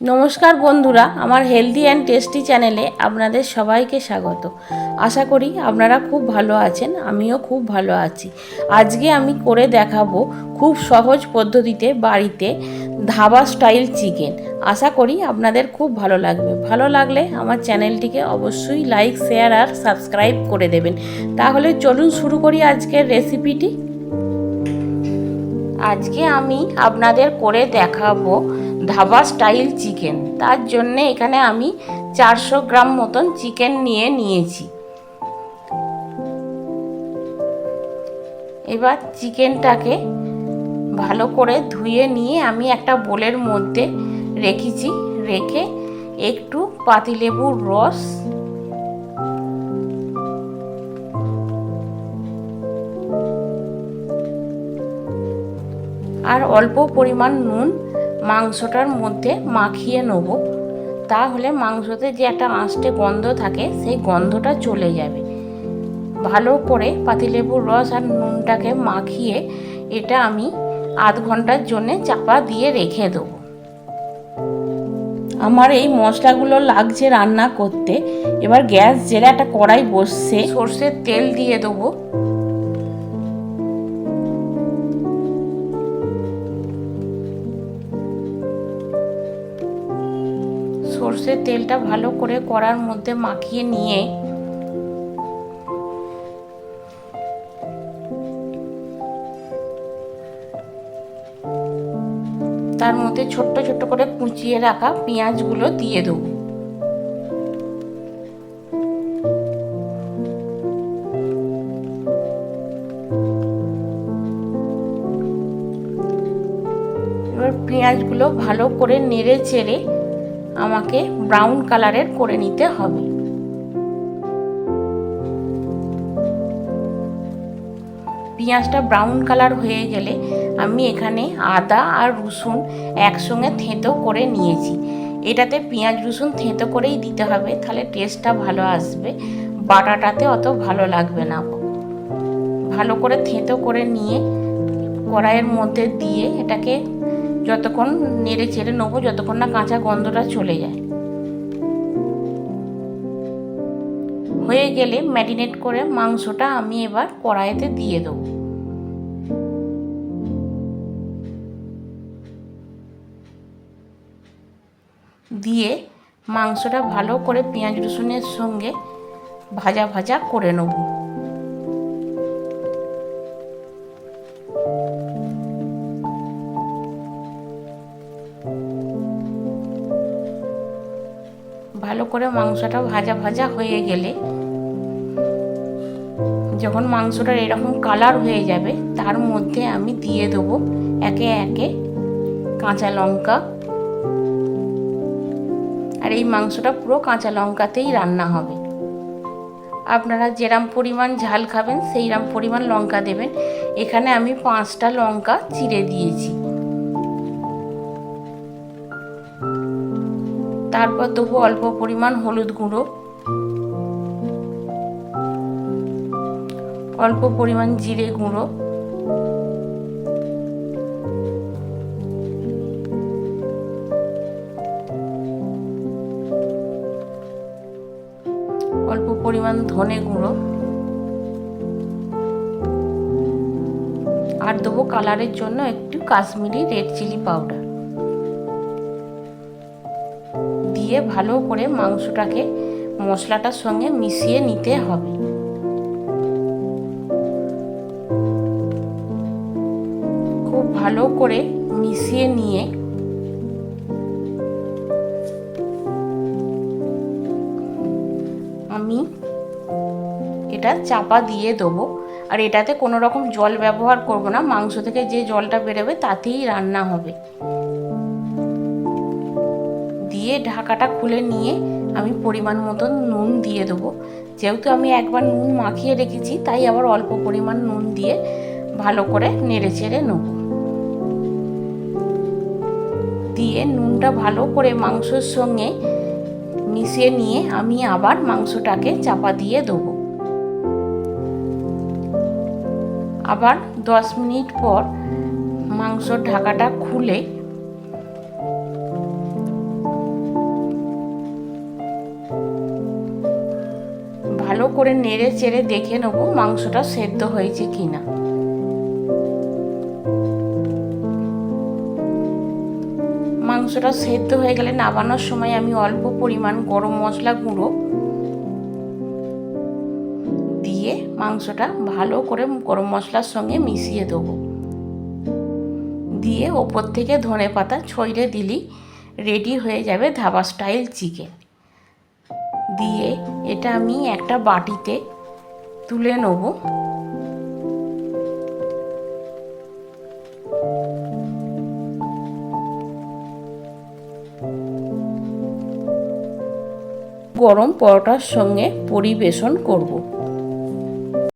নমস্কার বন্ধুরা, আমার হেলদি অ্যান্ড টেস্টি চ্যানেলে আপনাদের সবাইকে স্বাগত। আশা করি আপনারা খুব ভালো আছেন, আমিও খুব ভালো আছি। আজকে আমি করে দেখাবো খুব সহজ পদ্ধতিতে বাড়িতে ধাবা স্টাইল চিকেন আশা করি আপনাদের খুব ভালো লাগবে। ভালো লাগলে আমার চ্যানেলটিকে অবশ্যই লাইক শেয়ার আর সাবস্ক্রাইব করে দেবেন। তাহলে চলুন শুরু করি আজকের রেসিপিটি আজকে আমি আপনাদের করে দেখাবো ধাবা স্টাইল চিকেন। তার জন্যে এখানে আমি চারশো গ্রাম মতন চিকেন নিয়ে নিয়েছি। এবার চিকেনটাকে ভালো করে ধুয়ে নিয়ে আমি একটা বোলের মধ্যে রেখেছি। রেখে একটু পাতিলেবুর রস, আর অল্প পরিমাণ নুন মাংসটার মধ্যে মাখিয়ে নেব। তাহলে মাংসতে যে একটা আঁশটে গন্ধ থাকে, সেই গন্ধটা চলে যাবে। ভালো করে পাতিলেবুর রস আর নুনটাকে মাখিয়ে এটা আমি আধ ঘণ্টার জন্যে চাপা দিয়ে রেখে দেবো। আমার এই মশলাগুলো লাগছে রান্না করতে। এবার গ্যাস জেলে একটা কড়াই বসছে। সর্ষের তেল দিয়ে দেবো। সর্ষের তেলটা ভালো করে কড়ার মধ্যে মাখিয়ে নিয়ে তার মধ্যে ছোট্ট ছোট্ট করে কুচিয়ে রাখা পেঁয়াজগুলো দিয়ে দেবো। এবার পেঁয়াজগুলো ভালো করে নেড়ে চেড়ে আমাকে ব্রাউন কালারের করে নিতে হবে। পেঁয়াজটা ব্রাউন কালার হয়ে গেলে আমি এখানে আদা আর রসুন একসঙ্গে থেঁতো করে নিয়েছি। এটাতে পেঁয়াজ, রসুন থেঁতো করেই দিতে হবে, তাহলে টেস্টটা ভালো আসবে। বাটাটাতে অত ভালো লাগবে না। ভালো করে থেঁতো করে নিয়ে কড়াইয়ের মধ্যে দিয়ে এটাকে যতক্ষণ নেড়ে চেড়ে নেব, যতক্ষণ না কাঁচা গন্ধটা চলে যায়। হয়ে গেলে ম্যারিনেট করে মাংসটা আমি এবার কড়াইতে দিয়ে দেবো। দিয়ে মাংসটা ভালো করে পেঁয়াজ রসুনের সঙ্গে ভাজা ভাজা করে নেব। ভালো করে মাংসটা ভাজা ভাজা হয়ে গেলে যখন মাংসটা এরকম কালার হয়ে যাবে, তার মধ্যে আমি দিয়ে দেবো একে একে কাঁচা লঙ্কা। আর এই মাংসটা পুরো কাঁচা লঙ্কাতেই রান্না হবে। আপনারা যেরাম পরিমাণ ঝাল খাবেন, সেইরাম পরিমাণ লঙ্কা দেবেন। এখানে আমি পাঁচটা লঙ্কা চিড়ে দিয়েছি। তারপর দেবো অল্প পরিমাণ হলুদ গুঁড়ো, অল্প পরিমাণ জিরে গুঁড়ো, অল্প পরিমাণ ধনে গুঁড়ো, আর দেবো কালারের জন্য একটু কাশ্মীরি রেড চিলি পাউডার দিয়ে ভালো করে মাংসটাকে মশলাটার সঙ্গে মিশিয়ে নিতে হবে। খুব ভালো করে মিশিয়ে নিয়ে আমি এটা চাপা দিয়ে দেবো। আর এটাতে কোনো রকম জল ব্যবহার করব না, মাংস থেকে যে জলটা বেরোবে তাতেই রান্না হবে। দিয়ে ঢাকাটা খুলে নিয়ে আমি পরিমাণ মতন নুন দিয়ে দেবো। যেহেতু আমি একবার নুন মাখিয়ে রেখেছি, তাই আবার অল্প পরিমাণ নুন দিয়ে ভালো করে নেড়ে চেড়ে নেব। দিয়ে নুনটা ভালো করে মাংসর সঙ্গে মিশিয়ে নিয়ে আমি আবার মাংসটাকে চাপা দিয়ে দেবো। আবার দশ মিনিট পর মাংসর ঢাকাটা খুলে ভালো করে নেড়ে চেড়ে দেখে নেব মাংসটা সেদ্ধ হয়েছে কিনা। মাংসটা সেদ্ধ হয়ে গেলে নামানোর সময় আমি অল্প পরিমাণ গরম মশলা গুঁড়ো দিয়ে মাংসটা ভালো করে গরম মশলার সঙ্গে মিশিয়ে দেবো। দিয়ে ওপর থেকে ধনে পাতা ছড়িয়ে দিলি রেডি হয়ে যাবে ধাবা স্টাইল চিকেন। দিয়ে এটা আমি একটা বাটিতে তুলে নেব। গরম পরোটার সঙ্গে পরিবেশন করব।